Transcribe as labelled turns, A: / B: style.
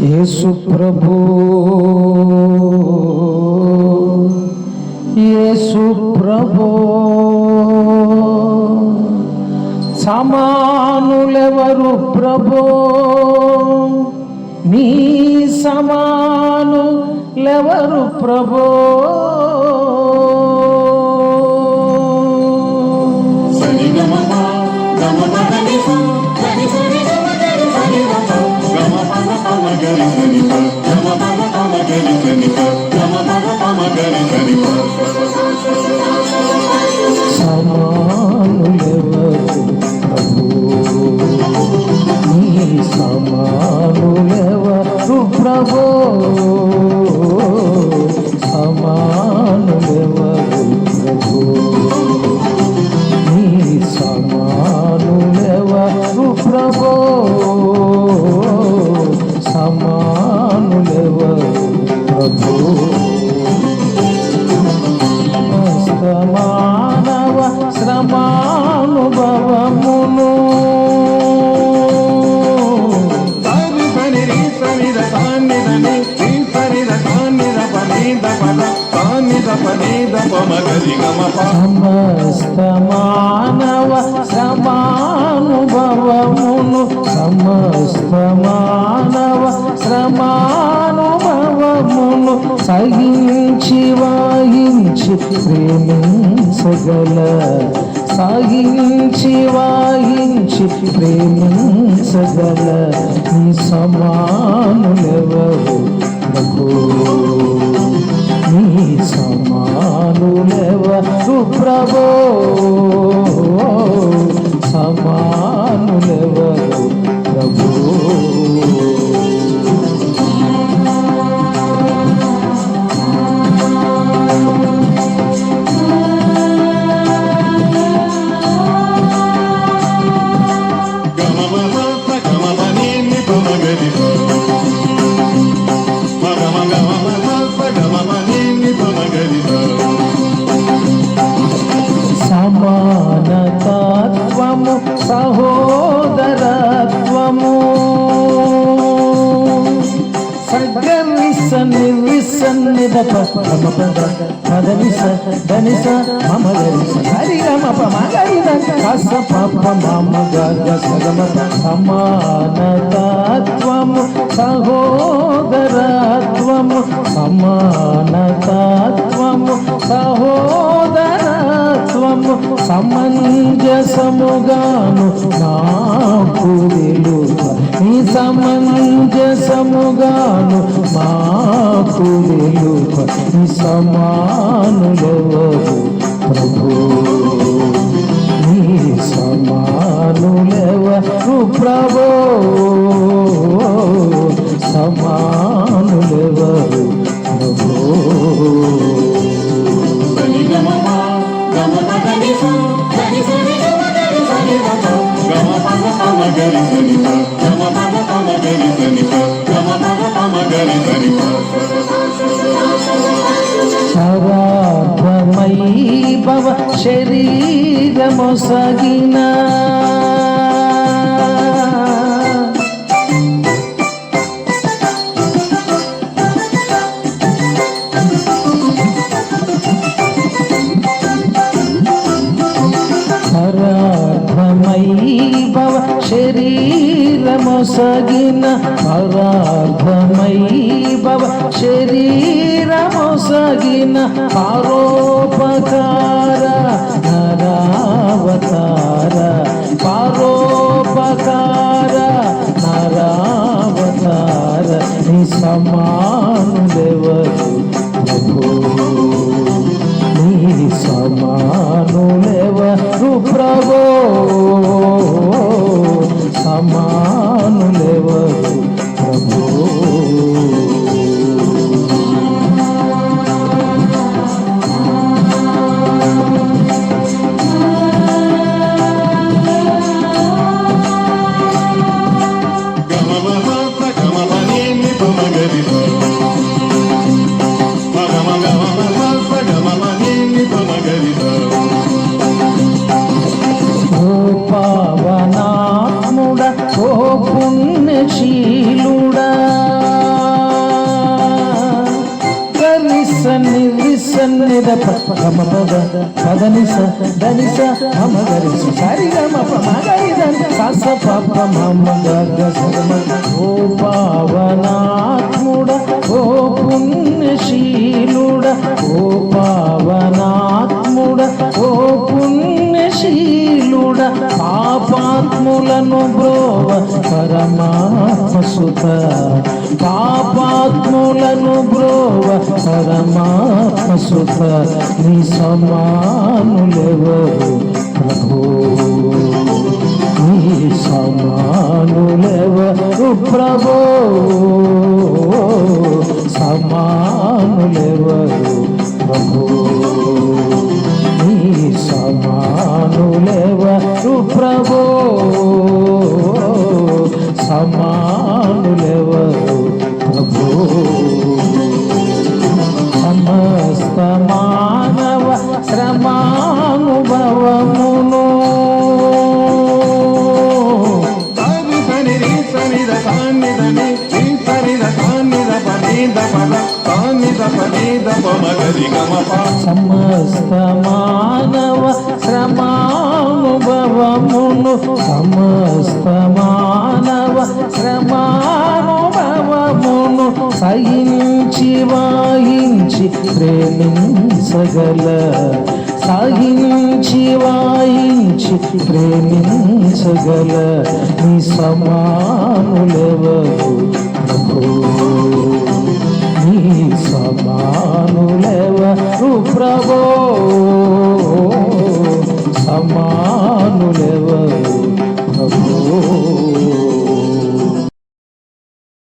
A: యేసు ప్రభు. యేసు ప్రభు. సమానులెవరు ప్రభు? నీ సమాను లెవరు ప్రభు?
B: ర ప ని ద గరి గమ
A: సమస్త మానవ శ్రమానుభవమును సమస్త మానవ శ్రమానుభవమును సహించి వాయించి ప్రేమించగల సాగించి వాయించి ప్రేమించగల నీ సమానులెవరు సగమిస నిర్విస నిదప మమ పద పదనిస ధనిస మమ గరిస హరి రమ పమ గరిద కస పప మమ గగ సగమ సమానతత్వము సహోదరత్వము సమానతత్వము సహోదరత్వము సమంజసముగాను నాకు తెలుప నీ సమంజసముగాను మాకు తెలుప నీ సమానులెవరు ప్రభు నీ సమానులెవరు ప్రభు సమానులెవరు ప్రభు
B: గమ
A: శరీరమొసగిన పరాధమై భవ శరీరమొసగిన పరాధమై భవ శరీరమొసగిన పారోపకార నరావతార. పారోపకార నరావతార. నీ సమానులెవరు ప్రభు? నీ సమానులెవరు ప్రభో? నిద గమ పద పదనిస ధనిస మమ గరిస సరి గమ మగరి సస పప మమ గగ సగమ ఓ పావనాత్ముడ పరమాత్మసుత పాపాత్ములను బ్రోవ పరమాత్మసుత నీ సమానులెవరు? ప్రభు. నీ సమానులెవరు? ప్రభు. సమానులెవరు? ప్రభు. నీ సమానులెవరు? ప్రభు. అనుభవమును
B: సాని సని రి సని ద సాని దని రి సని పద
A: సమస్త మానవ శ్రమానుభవమును సమస్త మానవ శ్రమానుభవమును సహించి వాయించి ప్రేమించగల సాగించి వాయించి ప్రేమించగల నీ సమానులెవరు? నీ సమానులెవరు? ప్రభో